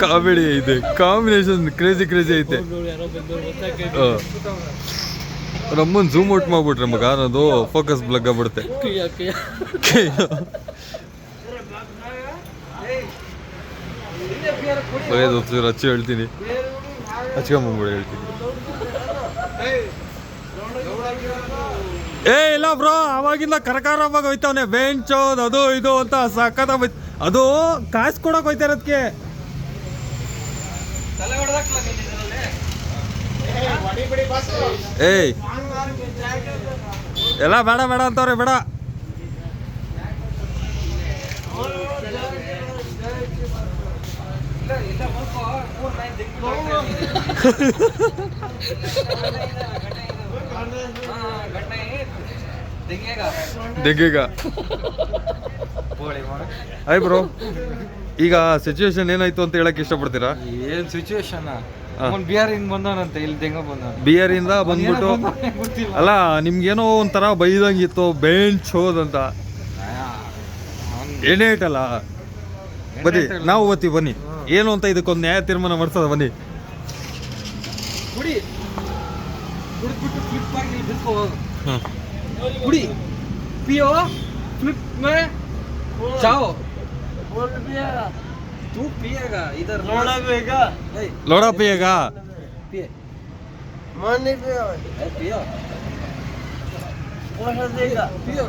Comedy ಐತೆ combination crazy crazy ಐತೆ. ನಮ್ಮನ್ ಝೂಮ್ ಔಟ್ ಮಾಡ್ಬಿಟ್ರೆ ಮಗ ಅನ್ನೋದು ಫೋಕಸ್ ಬ್ಲಗ್ ಆಗ್ಬಿಡುತ್ತೆ. ಒಂಚೂರು ಹಚ್ಚಿ ಹೇಳ್ತೀನಿ. ಹಚ್ಕೊಂಬಂದ್ಬಿಡು ಹೇಳ್ತೀನಿ. ಏ ಇಲ್ಲ ಬ್ರೋ ಅವಾಗಿಂದ ಕರಕಾರ ಕರಕಾರವಾಗ ಹೋಯ್ತವನೆ. ಬೆಂಚ್ ಅದು ಇದು ಅಂತ ಸಖತ್ ಅದು ಕಾಸು ಕೊಡಕ್ ಹೋಯ್ತಾ ಇರೋದಕ್ಕೆ ಏಯ್. ಎಲ್ಲ ಬೇಡ ಬೇಡ ಅಂತವ್ರೆ ಬೇಡ. ದೆಗ್ಗೆಗ ಆಯ್ ಬ್ರೋ ಈಗ ಸಿಚುವೇಶನ್ ಏನಾಯ್ತು ಅಂತ ಹೇಳಕ್ ಇಷ್ಟಪಡ್ತೀರಾ? ಏನ್ ಸಿಚುವೇಶನ್ ಬಿಆರ್ ಅವ್ನ್ ಬಿಹಾರ್ ಇಂದ ಬಂದವನಂತೆ ಇಲ್ಲಿ ತೆಂಗ ಬಂದವನ. ಇಂದ ಬಂದ್ಬಿಟ್ಟು ಅಲ್ಲ ನಿಮ್ಗೇನೋ ಒಂಥರ ಬೈದಂಗಿತ್ತು ಬೆಂಚ್ ಹೋದಂತ. ಏನೇ ಐಟಲ್ಲ ಬನ್ನಿ ನಾವು ಓದ್ತೀವಿ ಬನ್ನಿ. ಏನು ಅಂತ ಇದಕ್ಕೊಂದು ನ್ಯಾಯ ತೀರ್ಮಾನ ಮಾಡ್ಸೋದ ಬನ್ನಿ. ಕುಡಿ. ಪಿಯೋ ಫ್ಲಿಪ್ ಆಗಿ ಇಲ್ಲಿ ಬಿದ್ಕೊ ಹೋಗು ಕುಡಿ पियो फ्लिप में जाओ तू पिएगा इधर नहीं, ಲೋಡಪ್ಪ ಈಗ पिए ए, पियो पियो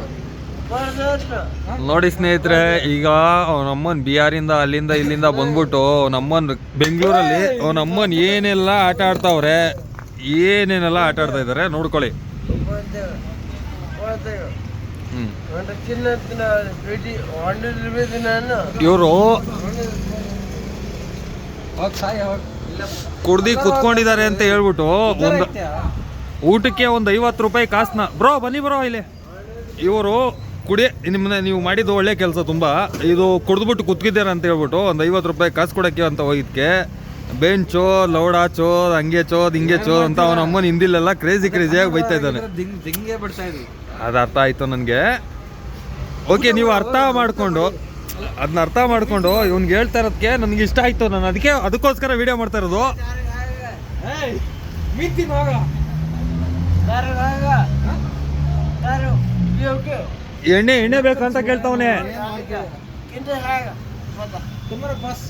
ನೋಡಿ ಸ್ನೇಹಿತರೆ ಈಗ ಅವನಮ್ಮನ್ ಬಿಹಾರಿಂದ ಅಲ್ಲಿಂದ ಇಲ್ಲಿಂದ ಬಂದ್ಬಿಟ್ಟು ನಮ್ಮನ್ ಬೆಂಗಳೂರಲ್ಲಿ ಅವನಮ್ಮನ್ ಏನೆಲ್ಲ ಆಟ ಆಡ್ತಾವ್ರೆ ಏನೇನೆಲ್ಲ ಆಟ ಆಡ್ತಾ ಇದಾರೆ ನೋಡ್ಕೊಳ್ಳಿ ಹ್ಮ್ ಇವರು ಕುಡ್ದಿ ಕುತ್ಕೊಂಡಿದ್ದಾರೆ ಅಂತ ಹೇಳ್ಬಿಟ್ಟು ಒಂದು ಊಟಕ್ಕೆ ಒಂದು ಐವತ್ತು ರೂಪಾಯಿ ಕಾಸ್ನ. ಬ್ರೋ ಬನ್ನಿ ಬ್ರೋ ಇಲ್ಲಿ. ಇವರು ಕುಡಿ ನಿಮ್ಮನ್ನ ನೀವು ಮಾಡಿದ್ದು ಒಳ್ಳೆ ಕೆಲಸ ತುಂಬಾ. ಇದು ಕುಡ್ದ್ಬಿಟ್ಟು ಕುತ್ಕಿದ್ದೀರ ಅಂತ ಹೇಳ್ಬಿಟ್ಟು ಒಂದು ಐವತ್ತು ರೂಪಾಯಿ ಕಾಸು ಕೊಡಕ್ಕೆ ಅಂತ ಹೋಗಿದ್ಕೆ. ಬೆಂಚೋ ಲೌಡಾ ಚೋದ್ ಹಂಗೆ ಚೋದ್ ಹಿಂಗೆ ಚೋದ್ ಅಂತ ಅವನ ಅಮ್ಮನ ಹಿಂದಿಲೆಲ್ಲ ಕ್ರೇಜಿ ಕ್ರೇಜಿಯಾಗಿ ಬೈತಾ ಇದ್ದಾನೆ. ಅದು ಅರ್ಥ ಆಯಿತು ನನಗೆ. ಓಕೆ ನೀವು ಅರ್ಥ ಮಾಡಿಕೊಂಡು ಅದನ್ನ ಅರ್ಥ ಮಾಡಿಕೊಂಡು ಇವ್ನಿಗೆ ಹೇಳ್ತಾ ಇರೋದಕ್ಕೆ ನನಗೆ ಇಷ್ಟ ಆಯಿತು. ನಾನು ಅದಕ್ಕೆ ಅದಕ್ಕೋಸ್ಕರ ವಿಡಿಯೋ ಮಾಡ್ತಾ ಇರೋದು. ಎಣ್ಣೆ ಎಣ್ಣೆ ಬೇಕಂತ ಕೇಳ್ತಾವನೆ. ಬಸ್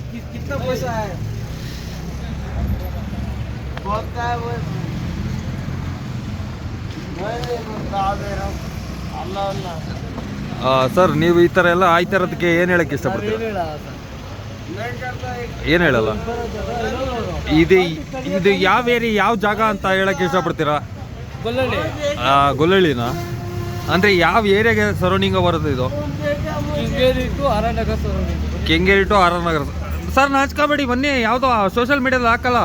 ಸರ್ ನೀವು ಈ ಥರ ಎಲ್ಲ ಆಯ್ತಾ ಏನ್ ಏನು ಹೇಳಕ್ಕೆ ಇಷ್ಟಪಡ್ತೀರಾ ಏನು ಹೇಳಲ್ಲ? ಇದು ಇದು ಯಾವ ಏರಿ ಯಾವ ಜಾಗ ಅಂತ ಹೇಳಕ್ಕೆ ಇಷ್ಟಪಡ್ತೀರಾ? ಗೊಲ್ಲಳ್ಳಿನ? ಅಂದರೆ ಯಾವ ಏರಿಯಾಗೆ ಸರೌಂಡಿಂಗ್ ಬರುತ್ತೆ ಇದು? Kengeri to R Nagar sir ನಾಚ್ಕೋಬೇಡಿ ಬನ್ನಿ. ಯಾವುದೋ ಸೋಷಿಯಲ್ ಮೀಡಿಯಾದಲ್ಲಿ ಹಾಕಲ್ಲ.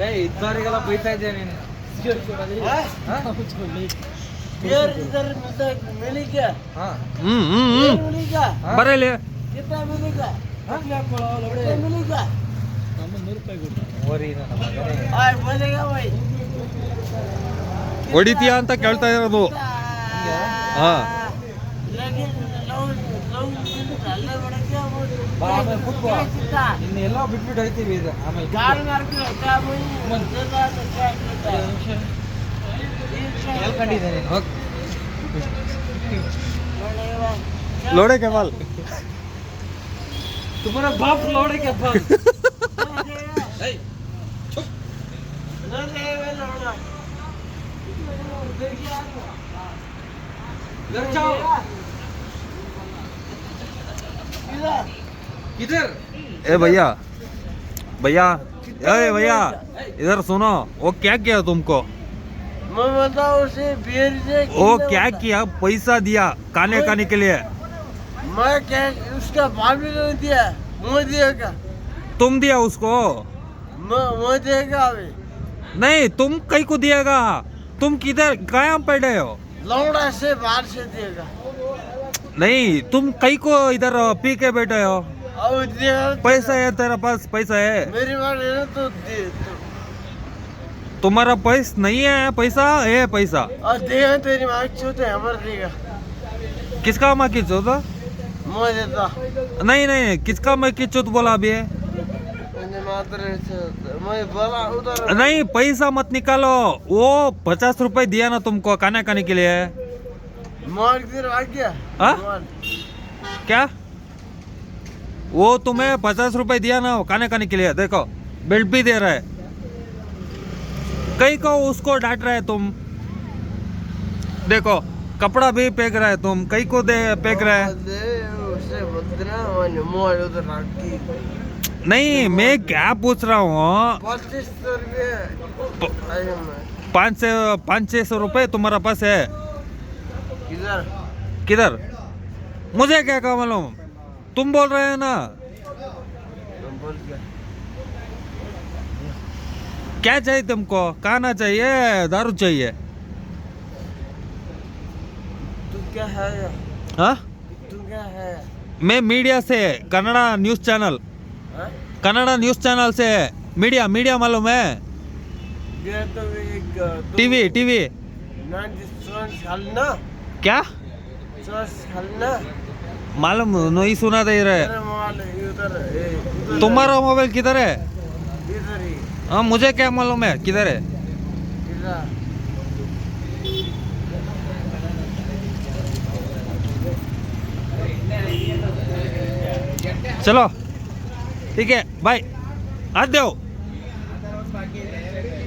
ಏ ಬೈತಾ ನೀನು. ಹೊಡಿತೀಯಾ ಅಂತ ಕೇಳ್ತಾ ಇರೋದು ಹಾ ಆಮೇಲೆ ಕೂತ್ಕೋ ಇನ್ನು ಎಲ್ಲ ಬಿಟ್ಬಿಟ್ಟು ಹೋಯ್ತೀವಿ ಇದು ಆಮೇಲೆ ಹೇಳ್ಕೊಂಡಿದ್ದೆ ನೀನು ಹೋಗ್ ಲೋಡೆ ಕೆಮಾಲ್ तुम्हारा बाप लौड़े के बाप इधर जाओ इधर। ए भैया भैया ए भैया इधर सुनो वो क्या किया तुमको? मैं बताऊँ उसे बियर से वो क्या किया? पैसा दिया खाने खाने के लिए। मैं क्या उसका बाप भी नहीं दिया मैं दिएगा तुम दिया उसको? मैं मैं देगा अभी। नहीं तुम कई को दिएगा? तुम किधर कहाँ पड़े हो? लौड़ा से बाहर से देगा। नहीं तुम कई को इधर पी के बैठे हो? पैसा है तेरा पास पैसा है। मेरी बात है ना तो दे तो। तुम्हारा पैस नहीं है पैसा है पैसा। और देगा तेरी माँ हमारे देगा। किसका मैं तो? मैं देता। नहीं नहीं किसका मैं किचो तो बोला अभी बोला नहीं पैसा मत निकालो। वो पचास रुपए दिया ना तुमको खाना खाने के लिए। मार आ गया। हाँ? क्या? वो तुम्हें पचास रुपए दिया ना खाने खाने के लिए। देखो बेल्ट भी दे रहा है। कई को उसको डांट रहे तुम। देखो कपड़ा भी फेंक रहा है तुम। कई को दे फेंक रहे है। नहीं मैं क्या पूछ रहा हूँ? पाँच से पाँच छः सौ रुपये तुम्हारा पास है। किधर? किधर? मुझे क्या कहा मालूम? तुम बोल रहे हैं ना? क्या चाहिए तुमको? खाना चाहिए दारू चाहिए? तू क्या है? हाँ? तू क्या है? मैं मीडिया से कन्नड़ा न्यूज़ चैनल। हाँ? कन्नड़ा न्यूज़ चैनल से। मीडिया मीडिया मालूम है? तो टीवी टीवी। हलना क्या? हलना मालूम नहीं सुना दे रहे तुम्हारा मोबाइल किधर है ही मुझे क्या मालूम है किधर है चलो ठीक है भाई आज दो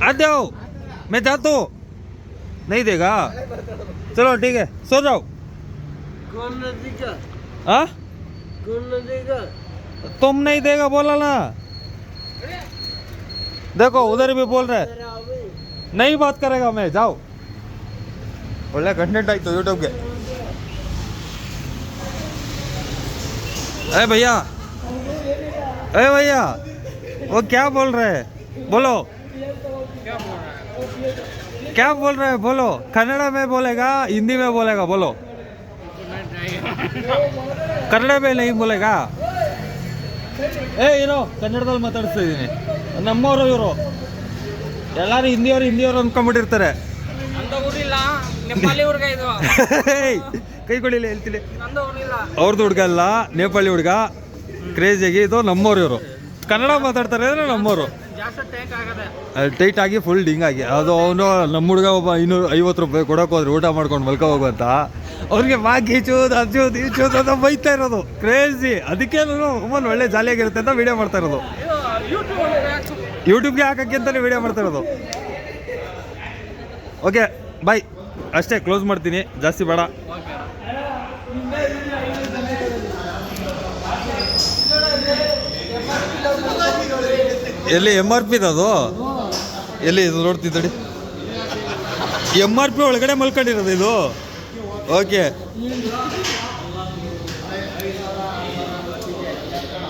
आज दो मैं जाता हूँ नहीं देगा चलो ठीक है सो जाओ कौन नदी का हाँ कौन नहीं देगा? तुम नहीं देगा बोला ना। देखो उधर भी बोल रहे। नहीं बात करेगा मैं जाओ। बोले घंटे टाइप तो यूट्यूब के। अरे भैया अरे भैया वो क्या बोल रहे? हैं बोलो। क्या बोल रहा? है रहे? बोलो। कन्नड़ा में बोलेगा हिंदी में बोलेगा बोलो। ಕನ್ನಡ ಮೇಲೆ ಈ ಮೂಲೆಗ? ಏ ಇರೋ ಕನ್ನಡದಲ್ಲಿ ಮಾತಾಡಿಸ್ತಾ ಇದ್ದೀನಿ ನಮ್ಮವರು ಇವರು. ಎಲ್ಲರೂ ಹಿಂದಿಯವರು ಹಿಂದಿಯವರು ಅಂದ್ಕೊಂಡ್ಬಿಟ್ಟಿರ್ತಾರೆ ಕೈಗಳಿಲ್ಲ ಹೇಳ್ತೀನಿ. ಅವ್ರದ್ದು ಹುಡುಗ ಅಲ್ಲ ನೇಪಾಳಿ ಹುಡುಗ. ಕ್ರೇಜಿಯಾಗಿ ಇದು ನಮ್ಮವರು ಇವರು. ಕನ್ನಡ ಮಾತಾಡ್ತಾರೆ ಅಂದ್ರೆ ನಮ್ಮವರು. ಟೈಟ್ ಆಗಿ ಫುಲ್ ಡಿಂಗ್ ಆಗಿ. ಅದು ಅವನು ನಮ್ಮ ಹುಡುಗ ಒಬ್ಬ ಇನ್ನೂರು ಐವತ್ತು ರೂಪಾಯಿ ಕೊಡೋಕೆ ಹೋದ್ರೆ ಊಟ ಮಾಡ್ಕೊಂಡು ಮಲ್ಕ ಹೋಗುವಂತ ಅವ್ರಿಗೆ ಬಾಕಿ ಚೂದ್ ಅಜ್ಜೂದ್ ಈಚೂದ್ ಅಂತ ಬೈತಾ ಇರೋದು. ಕ್ರೇಜಿ ಅದಕ್ಕೆ ಒಮ್ಮನ್ ಒಳ್ಳೆ ಜಾಲಿಯಾಗಿರುತ್ತೆ ಅಂತ ವಿಡಿಯೋ ಮಾಡ್ತಾ ಇರೋದು. ಯೂಟ್ಯೂಬ್ಗೆ ಹಾಕಕ್ಕೆ ಅಂತಲೇ ವಿಡಿಯೋ ಮಾಡ್ತಾ ಇರೋದು. ಓಕೆ ಬಾಯ್ ಅಷ್ಟೇ ಕ್ಲೋಸ್ ಮಾಡ್ತೀನಿ. ಜಾಸ್ತಿ ಬೇಡ. ಎಲ್ಲಿ ಎಂ ಆರ್ ಪಿ ಅದು? ಎಲ್ಲಿ ಇದು ನೋಡ್ತಿದ್ದಡಿ ಎಂ ಆರ್ ಪಿ ಒಳಗಡೆ ಮಲ್ಕೊಂಡಿರೋದು ಇದು? ಓಕೆ